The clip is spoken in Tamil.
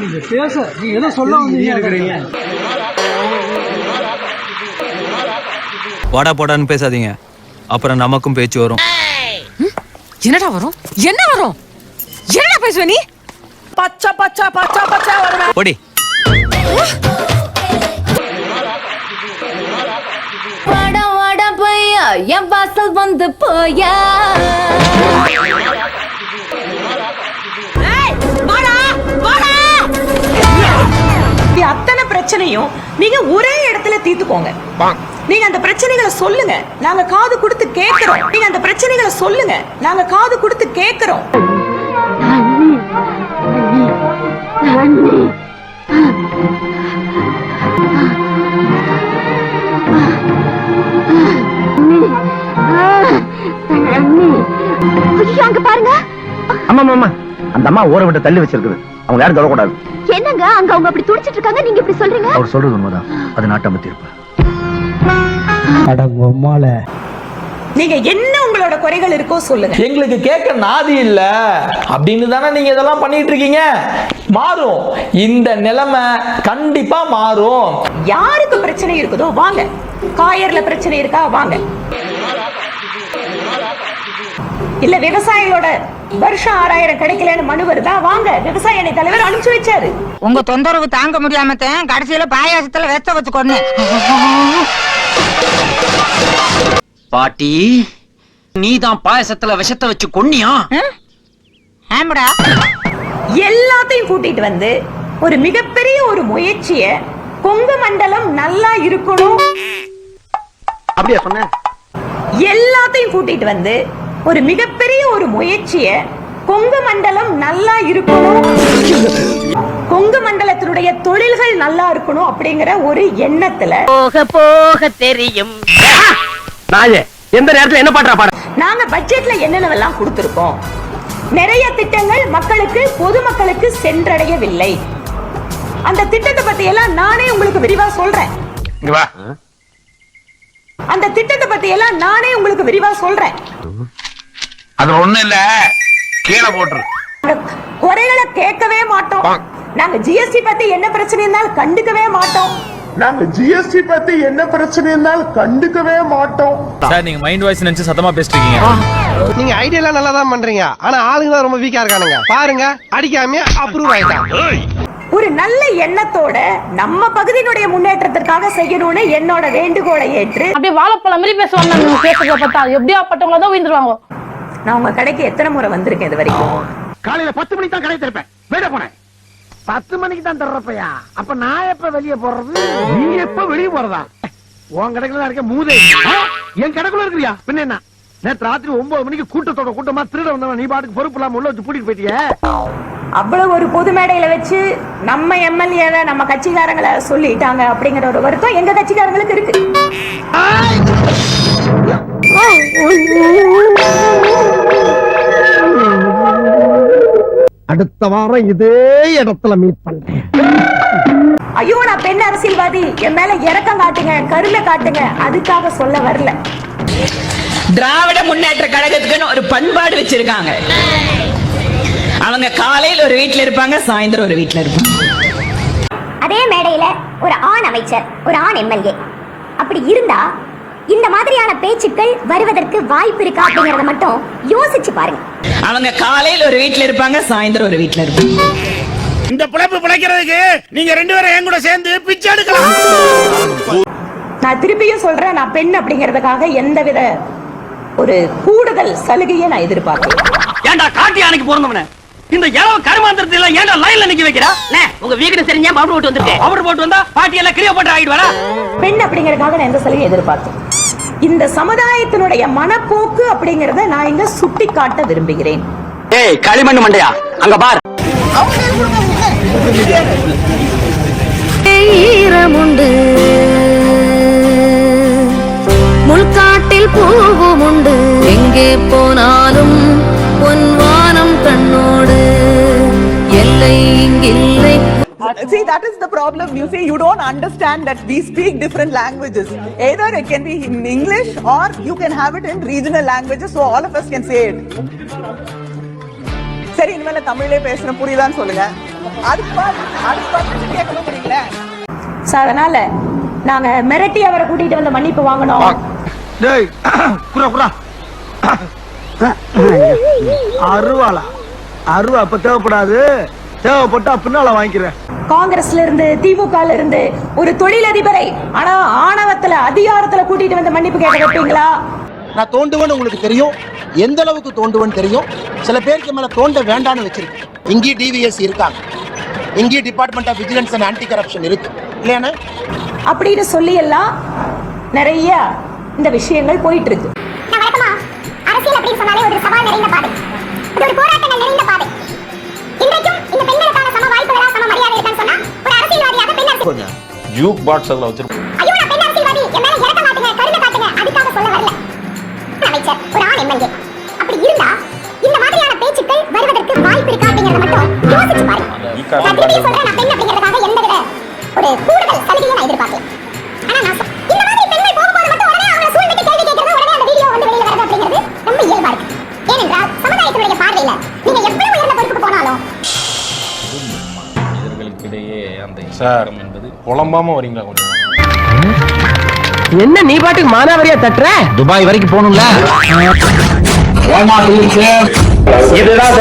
நீங்க பேச நீங்க எதோ சொல்ல வந்தீங்க வாடா போடான்னு பேசாதீங்க. அப்புறம் நமக்கும் பேச்சு வரும். என்னடா வரும்? என்ன வரும்? என்னடா பேசுவ நீ? பச்சை பச்சை பச்சை பச்சை வருவேன். போடி. என் வாசல் வந்து போயா. அத்தனை பிரச்சனையும் நீங்க ஒரே இடத்துல தீர்த்துக்கோங்க. நீங்க அந்த பிரச்சனைகளை சொல்லுங்க. நாங்க காது கொடுத்து கேக்குறோம் நீங்க அந்த பிரச்சனைகளை சொல்லுங்க. நாங்க காது கொடுத்து கேக்குறோம் ஆமா ஆமா அந்த அம்மா ஊரை விட்டு தள்ளி வச்சிருக்குது. அவங்க யாரும் தொடக்கூடாது என்னங்க? அங்க அவங்க அப்படி துடிச்சிட்டு இருக்காங்க? நீங்க இப்படி சொல்றீங்க? அவர் சொல்றது உண்மைதான். அது நாட்டாம தீர்ப்பு அடங்கொம்மால நீங்க என்ன உங்களோட குறைகள் இருக்கோ சொல்லுங்க. எங்களுக்கு கேட்க நாதி இல்ல. அப்படின்னு தானே நீங்க இதெல்லாம் பண்ணிட்டு இருக்கீங்க? மாறும். இந்த நிலைமை கண்டிப்பா மாறும். யாருக்கு பிரச்சனை இருக்குதோ வாங்க. காயர்ல பிரச்சனை இருக்கா? வாங்க. இல்ல விவசாயிகளோட வருஷம் ஆறாயிரம் கிடைக்கலன்னு மனு வருதா? வாங்க விவசாய அணி தலைவர் அனுப்பிச்சு வச்சாரு. உங்க தொந்தரவு தாங்க முடியாம கடைசியில பாயாசத்துல வெச்ச வச்சு கொண்டு பாட்டி நீதான் பாயசத்துல விஷத்தை வச்சு கொன்னியா? ஆமாடா எல்லாத்தையும் கூட்டிட்டு வந்து ஒரு மிகப்பெரிய ஒரு முயற்சிய கொங்கு மண்டலம் நல்லா இருக்கணும். அப்படியா சொன்னேன் எல்லாத்தையும் கூட்டிட்டு வந்து ஒரு மிகப்பெரிய ஒரு முயற்சிய கொங்கு மண்டலம் நல்லா இருக்கணும். கொங்கு மண்டலத்தினுடைய தொழில்கள் நல்லா இருக்கணும் அப்படிங்கிற ஒரு எண்ணத்துல. போக போக தெரியும். எந்த நேரத்துல என்ன பாட? நாங்க பட்ஜெட்ல என்னென்னவெல்லாம் கொடுத்திருக்கோம்? நிறைய திட்டங்கள் மக்களுக்கு பொதுமக்களுக்கு சென்றடையவில்லை. அந்த திட்டத்தை பத்தி எல்லாம் நானே உங்களுக்கு விரிவா சொல்றேன். இங்க வா. அந்த திட்டத்தை பத்தி எல்லாம் நானே உங்களுக்கு விரிவா சொல்றேன். அது ஒண்ணு இல்ல. கீழே போட்டுரு. குறைகளை கேட்கவே மாட்டோம். நாங்க ஜிஎஸ்டி பத்தி என்ன பிரச்சனை இருந்தாலும் கண்டுக்கவே மாட்டோம். நாங்க ஜிஎஸ்டி பத்தி என்ன பிரச்சனை இருந்தாலும் கண்டுக்கவே மாட்டோம். சார் நீங்க மைண்ட் வாய்ஸ் நினைச்சு சத்தமா பேசிட்டு இருக்கீங்க. நீங்க ஐடியா நல்லா தான் பண்றீங்க. ஆனா ஆளுங்க தான் ரொம்ப வீக்கா இருக்கானுங்க. பாருங்க அடிக்காம அப்ரூவ் ஆயிட்டான் ஒரு நல்ல எண்ணத்தோட நம்ம பகுதியினுடைய முன்னேற்றத்திற்காக செய்யணும்னு என்னோட வேண்டுகோளை ஏற்று அப்படியே வாழைப்பழம் மாதிரி பேசுவாங்க. நீங்க பேசுறத பார்த்தா எப்படியா பட்டவங்கள தான் விழுந்துருவாங்க நான் உங்க கடைக்கு எத்தனை முறை வந்திருக்கேன் இது வரைக்கும்? காலையில பத்து மணிக்கு தான் கடை திறப்பேன். வேட போனேன். பத்து மணிக்கு தான் திறப்பையா? அப்ப நான் எப்ப வெளியே போறது? நீ எப்ப வெளியே போறதா? உன் கடைக்குள்ள இருக்க மூதே? என் கடைக்குள்ள இருக்கிறியா? பின்ன என்ன? நேற்று ராத்திரி ஒன்பது மணிக்கு கூட்டத்தோட கூட்டமா திருட வந்தவன் நீ பாட்டுக்கு பொறுப்பு இல்லாம உள்ள வச்சு பூட்டிட்டு போயிட்டியே? அவ்வளவு ஒரு பொது மேடையில வச்சு நம்ம எம்எல்ஏவை நம்ம கட்சிக்காரங்களை சொல்லிட்டாங்க அப்படிங்கிற ஒரு வருத்தம் எங்க கட்சிக்காரங்களுக்கு இருக்கு. அடுத்த வாரம் இதே இடத்துல மீட் பண்றேன். ஐயோ நான் பெண் அரசியல்வாதி. என் மேல இறக்கம் காட்டுங்க கருணை காட்டுங்க. அதுக்காக சொல்ல வரல. திராவிட முன்னேற்ற கழகத்துக்குன்னு ஒரு பண்பாடு வச்சிருக்காங்க. அவங்க காலையில ஒரு வீட்ல இருப்பாங்க சாயந்தரம் ஒரு வீட்ல இருப்பாங்க. அதே மேடையில ஒரு ஆண் அமைச்சர் ஒரு ஆண் எம்எல்ஏ. அப்படி இருந்தா இந்த மாதிரியான பேச்சுக்கள் வருவதற்கு வாய்ப்பு இருக்கா அப்படிங்கறத மட்டும் யோசிச்சு பாருங்க. அவங்க காலையில ஒரு வீட்ல இருப்பாங்க சாயந்தரம் ஒரு வீட்ல இருப்பாங்க. இந்த பிழைப்பு பிழைக்கிறதுக்கு நீங்க ரெண்டு பேரும் என் கூட சேர்ந்து பிச்சை எடுக்கலாம். நான் திருப்பியும் சொல்றேன் நான் பெண் அப்படிங்கறதுக்காக எந்தவித ஒரு கூடுதல் சலுகையை நான் எதிர்பார்க்கல. ஏன்டா காட்டி யானைக்கு பிறந்தவன இந்த இளவ கருமாந்திரத்தை எல்லாம் ஏன்டா லைன்ல நிக்க வைக்கிறா? உங்க வீடு தெரிஞ்சா பவுடர் போட்டு வந்திருக்கேன். பவுடர் போட்டு வந்தா பாட்டி எல்லாம் கிளியோ போட்டு ஆகிடுவாரா பெண் அப்படிங்கறதுக்காக நான் எந்த சலுகையை எதிர்பார்த்தேன் இந்த சமுதாயத்தினுடைய மனப்போக்கு அப்படிங்கறத நான் இங்க சுட்டி காட்ட விரும்புகிறேன். ஏய் களிமண் மண்டையா? அங்க பார். ஈரமுண்டு முள்காட்டில் பூவும் உண்டு. எங்கே போனாலும் பொன்வானம் கண்ணோடு. எல்லை இங்கில்லை See, that is the problem. You see, you don't understand that we speak different languages. Either it can be in English or you can have it in regional languages so all of us can say it. சரி இனிமேல தமிழ்லயே பேசுறேன் புரியுதான்னு சொல்லுங்க அதுக்கு அதுக்கு பார்த்து கேட்கணும் புரியல So, அதனால நாங்க மிரட்டி அவரை கூட்டிட்டு வந்து மன்னிப்பு வாங்கணும் டேய் குரா குரா அருவாளா அருவா அப்ப தேவைப்படாது தேவைப்பட்டா பின்னால வாங்கிக்கிறேன். காங்கிரஸ்ல இருந்து திமுக இருந்து ஒரு தொழிலதிபரை ஆனா ஆணவத்துல அதிகாரத்துல கூட்டிட்டு வந்து மன்னிப்பு கேட்க வைப்பீங்களா நான் தோண்டுவேன்னு உங்களுக்கு தெரியும். எந்த அளவுக்கு தோண்டுவேன்னு தெரியும். சில பேருக்கு மேல தோண்ட வேண்டாம்னு வச்சிருக்கேன். இங்கேயும் டிவிஎஸ் இருக்காங்க. இங்கேயும் department of vigilance and anti corruption இருக்கு இல்லையானே அப்படின்னு சொல்லி எல்லாம் நிறைய இந்த விஷயங்கள் போயிட்டு இருக்கு. அரசியல் அப்படின்னு சொன்னாலே ஒரு சவால் நிறைந்த பாதை. ஒரு போராட்டங்கள் நிறைந்த பாதை. காட்டுங்க. அதுக்காக சொல்ல வரல. அமைச்சர் ஒரு ஆண் எம்எல்ஏ. அப்படி இருந்தா இந்த மாதிரியான பேச்சுக்கள் வருவதற்கு வாய்ப்பு இருக்கா அப்படிங்கறத மட்டும் யோசிச்சு பாருங்க. நான் சொல்றேன் நான் பெண் அப்படிங்கறதுக்காக எந்த ஒரு கூடுதல் சலுகையை நான் எதிர்பார்க்கல. அந்த சார் என்பது குழம்பாம வரீங்களா கொஞ்சம்? என்ன நீ பாட்டுக்கு மானாவரியா தட்டுற? துபாய் வரைக்கும் போகணும்ல? இதுதான்